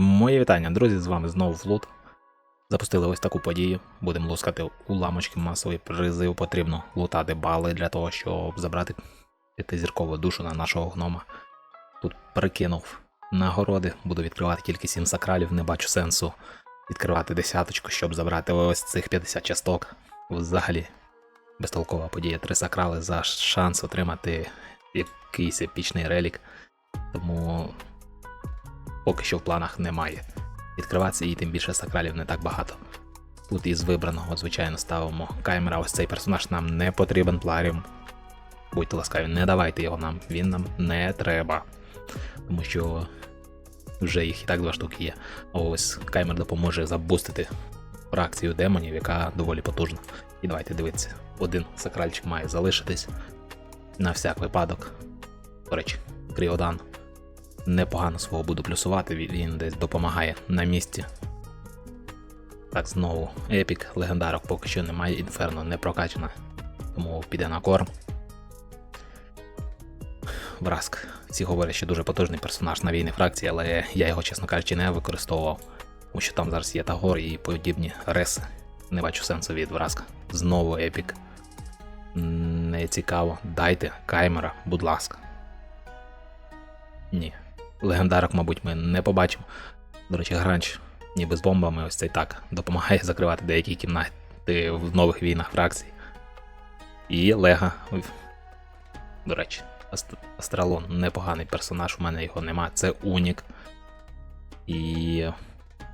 Моє вітання, друзі, з вами знову Флут. Запустили ось таку подію. Будемо лускати уламочки масовий призив. Потрібно лутати бали для того, щоб забрати п'ятизіркову душу на нашого гнома. Тут прикинув нагороди, буду відкривати тільки 7 сакралів, не бачу сенсу відкривати десяточку, щоб забрати ось цих 50 часток. Взагалі, безтолкова подія. Три сакрали за шанс отримати якийсь епічний релік. Тому поки що в планах немає. Відкриватися і тим більше сакралів не так багато. Тут із вибраного, звичайно, ставимо каймера. Ось цей персонаж нам не потрібен пларіум. Будьте ласкаві, не давайте його нам, він нам не треба. Тому що вже їх і так два штуки є. Ось каймер допоможе забустити фракцію демонів, яка доволі потужна. І давайте дивитися. Один сакральчик має залишитись на всяк випадок. До речі, Кріодан непогано свого буду плюсувати, він- десь допомагає на місці. Так, знову епік, легендарок поки що немає, інферно не прокачана, тому піде на корм. Враск. Всі говорять, що дуже потужний персонаж на війни фракції, але я його, чесно кажучи, не використовував. Тому що там зараз є Тагор і подібні реси. Не бачу сенсу від Враска. Знову епік. Не цікаво. Дайте каймера, будь ласка. Ні. Легендарок, мабуть, ми не побачимо. До речі, гранч ніби з бомбами ось цей так допомагає закривати деякі кімнати в нових війнах фракцій. І Лега. До речі, Аст- Астралон непоганий персонаж, у мене його нема. Це Унік. І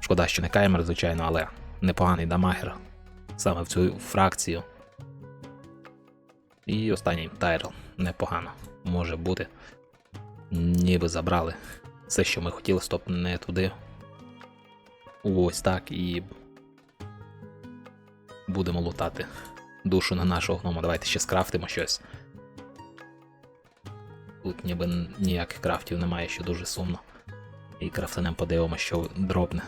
шкода, що не каймер, звичайно, але непоганий дамагер саме в цю фракцію. І останній Тайрел непогано може бути. Ніби забрали все, що ми хотіли, стоп не туди. Ось так і будемо лутати душу на нашого гнома. Давайте ще скрафтимо щось. Тут ніби ніяких крафтів немає, що дуже сумно. І крафтанем подивимося, що дробне.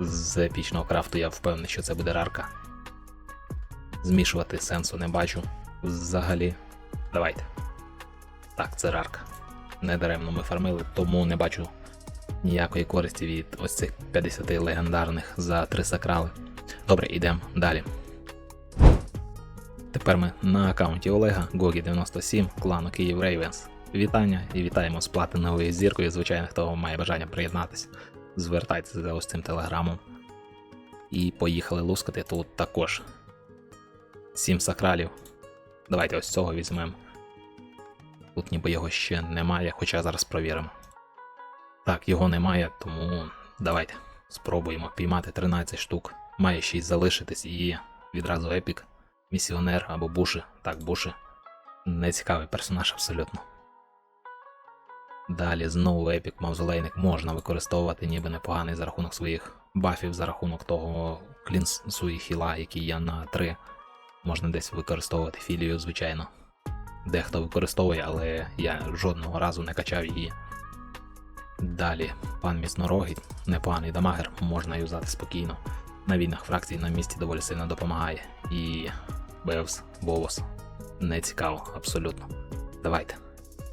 З епічного крафту я впевнений, що це буде рарка. Змішувати сенсу не бачу. Взагалі. Давайте. Так, це рарка. Недаремно ми фармили, тому не бачу ніякої користі від ось цих 50 легендарних за 3 сакрали. Добре, йдемо далі. Тепер ми на аккаунті Олега Гогі97 клану Київ Рейвенс. Вітання і вітаємо з платиновою зіркою. Звичайно, хто має бажання приєднатися, звертайтеся за ось цим телеграмом. І поїхали лускати тут також. 7 сакралів. Давайте ось цього візьмемо. Тут ніби його ще немає, хоча зараз провіримо. Так, його немає, тому давайте спробуємо піймати 13 штук. Має 6 залишитись і відразу епік, місіонер або буши. Так, буши. Нецікавий персонаж абсолютно. Далі знову епік мавзолейник можна використовувати ніби непоганий за рахунок своїх бафів, за рахунок того клінсу і хіла, який є на 3. Можна десь використовувати філію, звичайно. Дехто використовує, але я жодного разу не качав її. Далі, пан міцнорогий, непоганий дамагер, можна юзати спокійно. На війнах фракцій на місці доволі сильно допомагає. І Бевс, Бовос. Не цікаво, абсолютно. Давайте.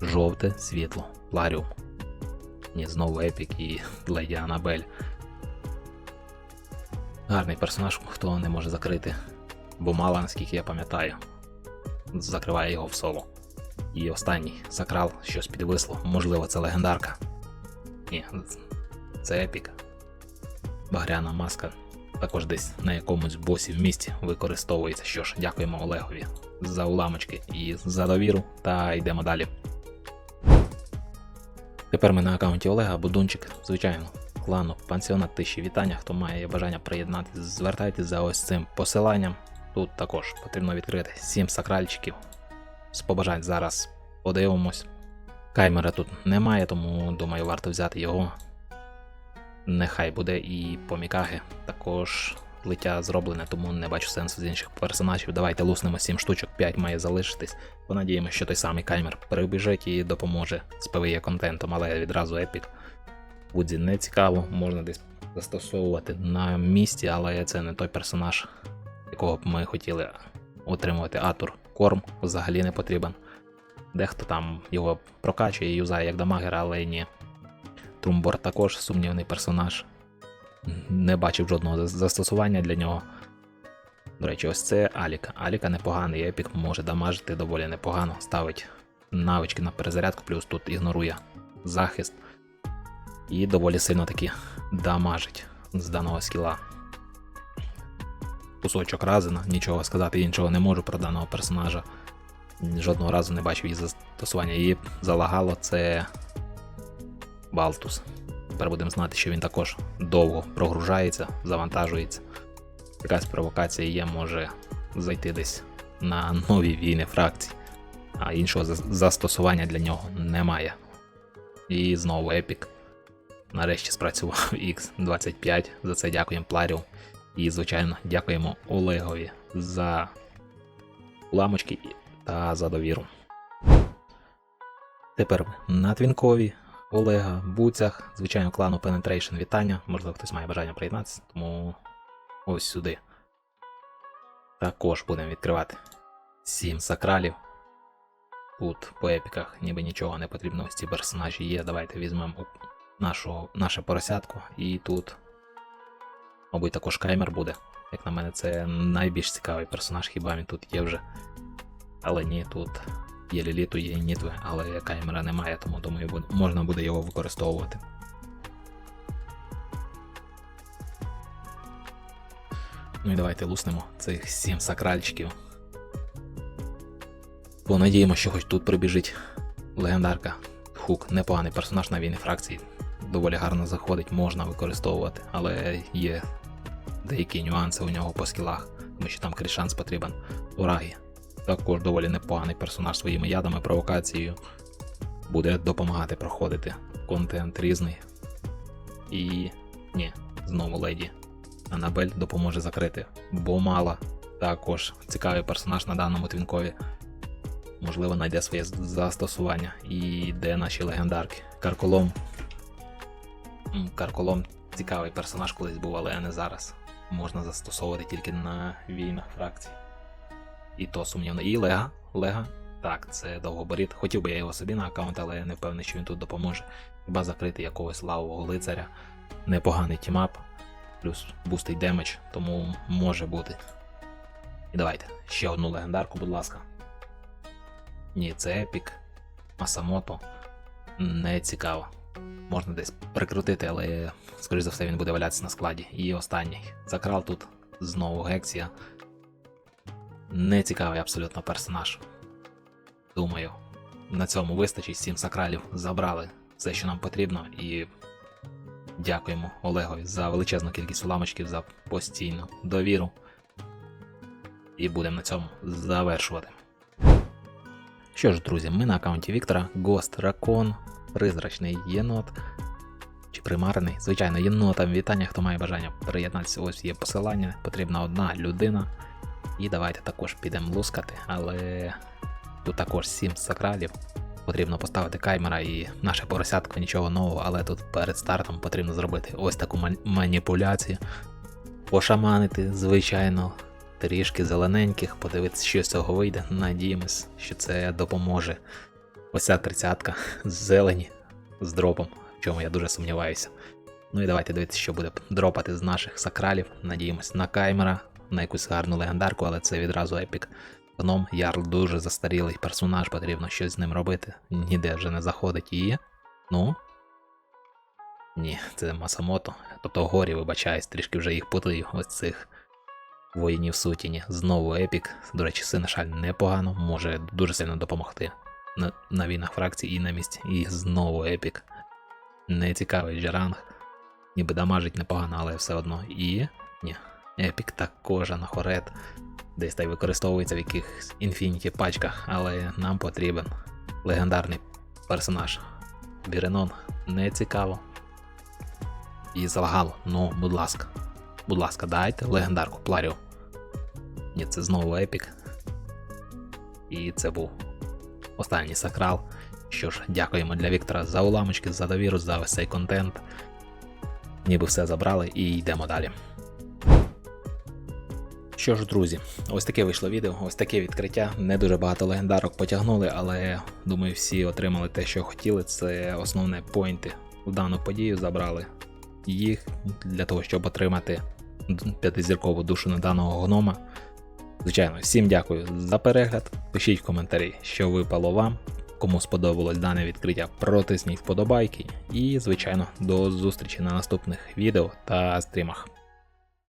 Жовте світло, Ларіум. Ні, знову Епік і Леді Анабель. Гарний персонаж, хто не може закрити. Бо мало, наскільки я пам'ятаю. Закриває його в соло. І останній Сакрал, щось підвисло. Можливо, це легендарка. Ні, це епік. Багряна маска також десь на якомусь босі в місті використовується. Що ж, дякуємо Олегові за уламочки і за довіру, та йдемо далі. Тепер ми на аккаунті Олега, Будунчик, звичайно, клану пансіонат тиші вітання. Хто має бажання приєднатися, звертайтесь за ось цим посиланням. Тут також потрібно відкрити 7 сакральчиків. З побажань зараз подивимось. Каймера тут немає, тому думаю, варто взяти його. Нехай буде і помікаги. Також лиття зроблене, тому не бачу сенсу з інших персонажів. Давайте луснемо 7 штучок, 5 має залишитись. Понадіємося, що той самий каймер прибіжить і допоможе з PvE контентом, але відразу епік. Вудзі не цікаво, можна десь застосовувати на місці, але це не той персонаж, якого б ми хотіли отримувати. Атур корм взагалі не потрібен. Дехто там його прокачує і юзає як дамагера, але ні. Трумбор також сумнівний персонаж. Не бачив жодного застосування для нього. До речі, ось це Аліка. Аліка непоганий епік, може дамажити доволі непогано, ставить навички на перезарядку, плюс тут ігнорує захист. І доволі сильно таки дамажить з даного скіла. Кусочок разина, нічого сказати іншого не можу про даного персонажа. Жодного разу не бачив її застосування. Її залагало це Балтус. Тепер будемо знати, що він також довго прогружається, завантажується. Якась провокація є, може зайти десь на нові війни фракцій, а іншого застосування для нього немає. І знову епік. Нарешті спрацював X25. За це дякуємо Пларіу. І, звичайно, дякуємо Олегові за ламочки та за довіру. Тепер на Твінкові, Олега, Буцях, звичайно, клану Penetration вітання. Можливо, хтось має бажання приєднатися, тому ось сюди. Також будемо відкривати 7 сакралів. Тут по епіках ніби нічого не потрібно, ось ці персонажі є. Давайте візьмемо нашу, наше поросятку. І тут, мабуть, також каймер буде. Як на мене, це найбільш цікавий персонаж, хіба він тут є вже. Але ні, тут є ліліту, є нітви, але каймера немає, тому думаю, можна буде його використовувати. Ну і давайте луснемо цих 7 сакральчиків. Понадіємо, що хоч тут прибіжить легендарка. Хук, непоганий персонаж на війни фракції. Доволі гарно заходить, можна використовувати, але є деякі нюанси у нього по скілах, тому що там крішанс потрібен. Урагі. Також доволі непоганий персонаж своїми ядами, провокацією. Буде допомагати проходити контент різний. І. ні, знову леді. Анабель допоможе закрити. Бомала також цікавий персонаж на даному твінкові. Можливо, знайде своє застосування. І де наші легендарки. Карколом. Карколом цікавий персонаж колись був, але не зараз. Можна застосовувати тільки на війнах фракцій. І то сумнівно. І Лега. Лега. Так, це довгоборіт. Хотів би я його собі на аккаунт, але я не впевнений, що він тут допоможе. Хіба закрити якогось лавового лицаря. Непоганий тімап. Плюс бустий демедж, тому може бути. І давайте. Ще одну легендарку, будь ласка. Ні, це епік. Масамото. Не цікаво. Можна десь прикрутити, але, скоріш за все, він буде валятися на складі. І останній. Закрал тут знову Гексія. Не цікавий абсолютно персонаж. Думаю, на цьому вистачить 7 сакралів. Забрали все, що нам потрібно, і дякуємо Олегові за величезну кількість уламочків, за постійну довіру. І будемо на цьому завершувати. Що ж, друзі, ми на аккаунті Віктора, Гост Ракон, призрачний єнот. Чи примарний? Звичайно, єнотам вітання, хто має бажання приєднатися, ось є посилання, потрібна одна людина. І давайте також підемо лускати, але тут також 7 сакралів. Потрібно поставити каймера і наше поросятко нічого нового, але тут перед стартом потрібно зробити ось таку маніпуляцію. Пошаманити, звичайно, трішки зелененьких, подивитися, що з цього вийде. Надіємось, що це допоможе. Ось ця тридцятка зелені з дропом, в чому я дуже сумніваюся. Ну і давайте дивитися, що буде дропати з наших сакралів. Надіємось на каймера, на якусь гарну легендарку, але це відразу епік. Гном Ярл дуже застарілий персонаж, потрібно щось з ним робити. Ніде вже не заходить і. Ну. Ні, це Масамото. Тобто горі, вибачаюсь, трішки вже їх путаю, ось цих воїнів сутіні. Знову епік. До речі, Синешаль непогано, може дуже сильно допомогти на, на війнах фракцій і на місці. І знову епік. Нецікавий Джеранг. Ніби дамажить непогано, але все одно. І. Ні. Епік також анахорет. Десь так використовується в якихось інфініті пачках, але нам потрібен легендарний персонаж. Біренон не цікаво. І залагало. Ну, будь ласка. Будь ласка, дайте легендарку Пларіо. Ні, це знову епік. І це був останній сакрал. Що ж, дякуємо для Віктора за уламочки, за довіру, за весь цей контент. Ніби все забрали і йдемо далі. Що ж, друзі, ось таке вийшло відео, ось таке відкриття. Не дуже багато легендарок потягнули, але думаю, всі отримали те, що хотіли. Це основне поінти в дану подію, забрали їх для того, щоб отримати п'ятизіркову душу на даного гнома. Звичайно, всім дякую за перегляд. Пишіть коментарі, що випало вам. Кому сподобалось дане відкриття, протисніть вподобайки. І, звичайно, до зустрічі на наступних відео та стрімах.